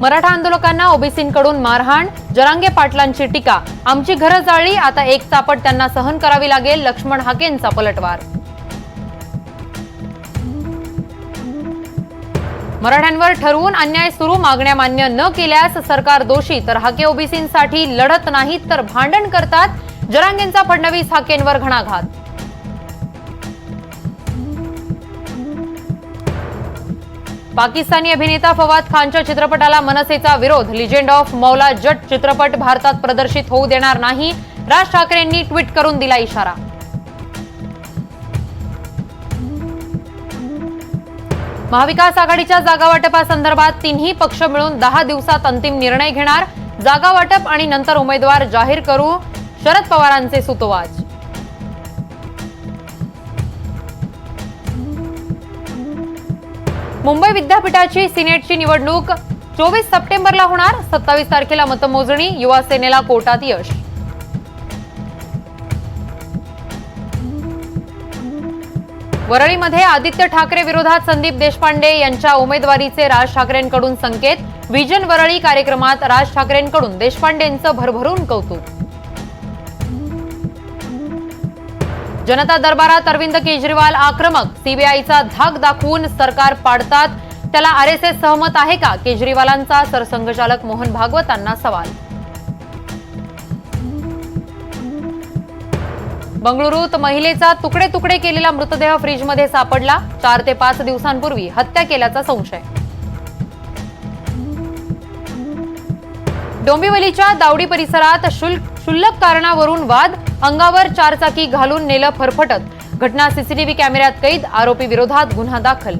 मराठा आंदोलकांना ओबीसींकडून मारहाण जरांगे पाटलांची टीका. आमची घरं जाळली आता एक चापट त्यांना सहन करावी लागेल लक्ष्मण हाकेंचा पलटवार. मराठ्यांवर ठरवून अन्याय सुरू मागण्या मान्य न केल्यास सरकार दोषी. तर हाके ओबीसींसाठी लढत नाहीत तर भांडण करतात. जरांगेंचा फडणवीस हाकेंवर घणाघात. पाकिस्तानी अभिनेता फवाद खानच्या चित्रपटाला मनसेचा विरोध. लिजेंड ऑफ मौला जट चित्रपट भारतात प्रदर्शित होऊ देणार नाही. राज ठाकरेंनी ट्विट करून दिला इशारा. महाविकास आघाडीच्या जागा वाटपासंदर्भात तिन्ही पक्ष मिळून दहा दिवसात अंतिम निर्णय घेणार. जागा वाटप आणि नंतर उमेदवार जाहीर करू. शरद पवारांचे सुतोवाच. मुंबई विद्यापीठाची सिनेटची निवडणूक चोवीस सप्टेंबरला होणार. सत्तावीस तारखेला मतमोजणी. युवा सेनेला कोर्टात यश. वरळीमध्ये आदित्य ठाकरे विरोधात संदीप देशपांडे यांच्या उमेदवारीचे राज ठाकरेंकडून संकेत. विजन वरळी कार्यक्रमात राज ठाकरेंकडून देशपांडेंचं भरभरून कौतुक. जनता दरबारात अरविंद केजरीवाल आक्रमक. सीबीआयचा धाक दाखवून सरकार पाडतात. त्याला आरएसएस सहमत आहे का? केजरीवालांचा सरसंघचालक मोहन भागवतांना सवाल. बंगळुरूत महिलेचा तुकडे तुकडे केलेला मृतदेह फ्रीजमध्ये सापडला. चार ते पाच दिवसांपूर्वी हत्या केल्याचा संशय. डोंबिवलीच्या दावडी परिसरात शुल्क क्षुल्लक कारणावरून वाद अंगावर चारचाकी घालून नेलं फरफटत. घटना सीसीटीव्ही कॅमेऱ्यात कैद आरोपी विरोधात गुन्हा दाखल.